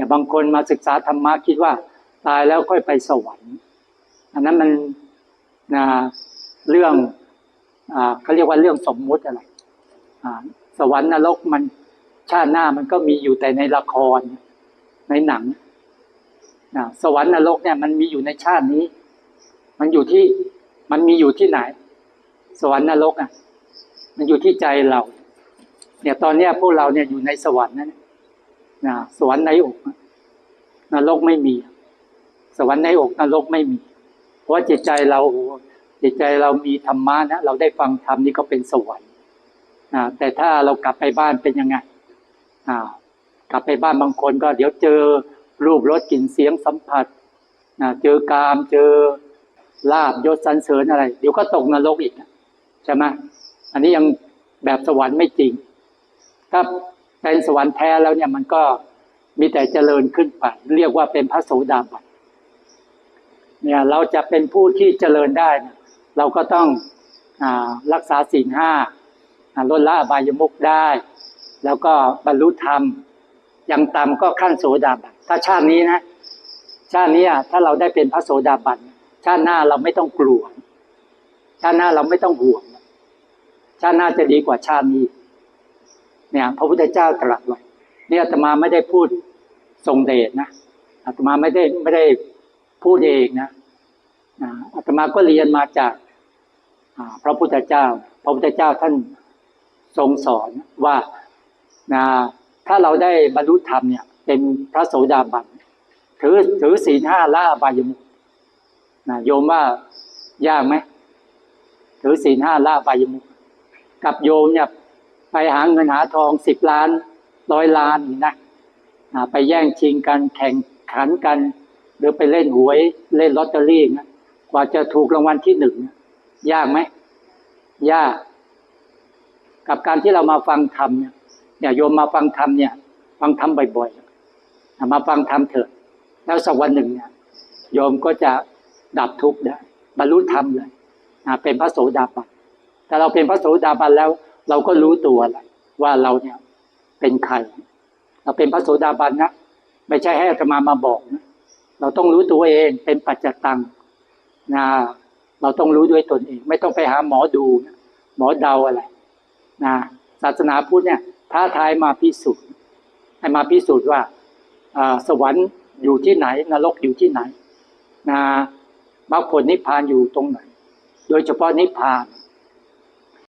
เนี่ยบางคนมาศึกษาธรรมะคิดว่า ตายแล้วค่อยไปสวรรค์อันนั้นมันนะเรื่องอ่าเขาเรียกว่าเรื่องสมมุติอะไรอ่าสวรรค์นรกมันชาติหน้ามันก็มีอยู่แต่ในละครในหนังนะสวรรค์นรกเนี่ยมันมีอยู่ในชาตินี้ มันอยู่ที่มันมีอยู่ที่ไหน สวรรค์นรกอะ มันอยู่ที่ใจเรา เนี่ยตอนเนี้ยพวกเราเนี่ยอยู่ในสวรรค์นั่น นะสวรรค์ในอกนรกไม่มี สวรรค์ในอกนรกไม่มี เพราะว่าจิตใจเราจิตใจเรามีธรรมะนะเราได้ฟังธรรมนี่ก็เป็นสวรรค์นะแต่ถ้าเรากลับไปบ้านเป็นยังไงอ่ากลับไปบ้านบางคนก็ เดี๋ยวเจอรูปรสกลิ่นเสียงสัมผัสนะเจอกามเจอลาบยศสรรเสริญอะไร เดี๋ยวก็ตกนรกอีกใช่ไหมอันนี้ยังแบบสวรรค์ไม่จริง ถ้า เป็นสวรรค์แท้แล้วเนี่ยมันก็มีแต่เจริญขึ้นไป เรียกว่าเป็นพระโสดาบันเนี่ยเราจะเป็นผู้ที่เจริญได้เนี่ยเราก็ต้องอรักษาศีลห้าลดละอบายมุกได้ แล้วก็บรรลุธรรมอย่างต่ำก็ขั้นโสดาบันถ้าชาตินี้นะ ชาตินี้ถ้าเราได้เป็นพระโสดาบันชาติหน้าเราไม่ต้องกลัว ชาติหน้าเราไม่ต้องห่วง ชาติหน้าจะดีกว่าชาตินี้ เนี่ยพระพุทธเจ้าตรัสไว้เนี่ยอาตมาไม่ได้พูดทรงเดชนะอาตมาไม่ได้ไม่ได้พูดเองนะอาตมาก็เรียนมาจากพระพุทธเจ้า พระพุทธเจ้าท่านทรงสอนว่านะถ้าเราได้บรรลุธรรมเนี่ย เป็นพระโสดาบันถือถือศีลห้าละอบายมุขนะโยมว่ายากไหมถือศีลห้าละอบายมุขกับโยมเนี่ย ไปหาเงินหาทองสิบล้านร้อยล้านนี่นะไปแย่งชิงกันแข่งขันกัน หรือไปเล่นหวยเล่นลอตเตอรี่นะกว่าจะถูกรางวัลที่หนึ่งยากไหมยาก กับการที่เรามาฟังธรรมเนี่ยเนี่ยโยมมาฟังธรรมเนี่ย ฟังธรรมบ่อยๆมาฟังธรรมเถอะแล้วสักวันหนึ่งเนี่ยโยมก็จะดับทุกข์ได้บรรลุธรรมเลยเป็นพระโสดาบันถ้าเราเป็นพระโสดาบันแล้ว เราก็รู้ตัวแหละว่าเราเนี่ยเป็นใคร เราเป็นพระโสดาบันนะไม่ใช่ให้อาตมามาบอกนะเราต้องรู้ตัวเองเป็นปัจจตังนะเราต้องรู้ด้วยตนเอง ไม่ต้องไปหาหมอดูนะหมอเดาอะไรนะศาสนาพุทธเนี่ยท้าทายมาพิสูจน์ให้มาพิสูจน์ว่าอ่าสวรรค์อยู่ที่ไหน นรกอยู่ที่ไหนนะมรรคผลนิพพานอยู่ตรงไหน โดยเฉพาะนิพพาน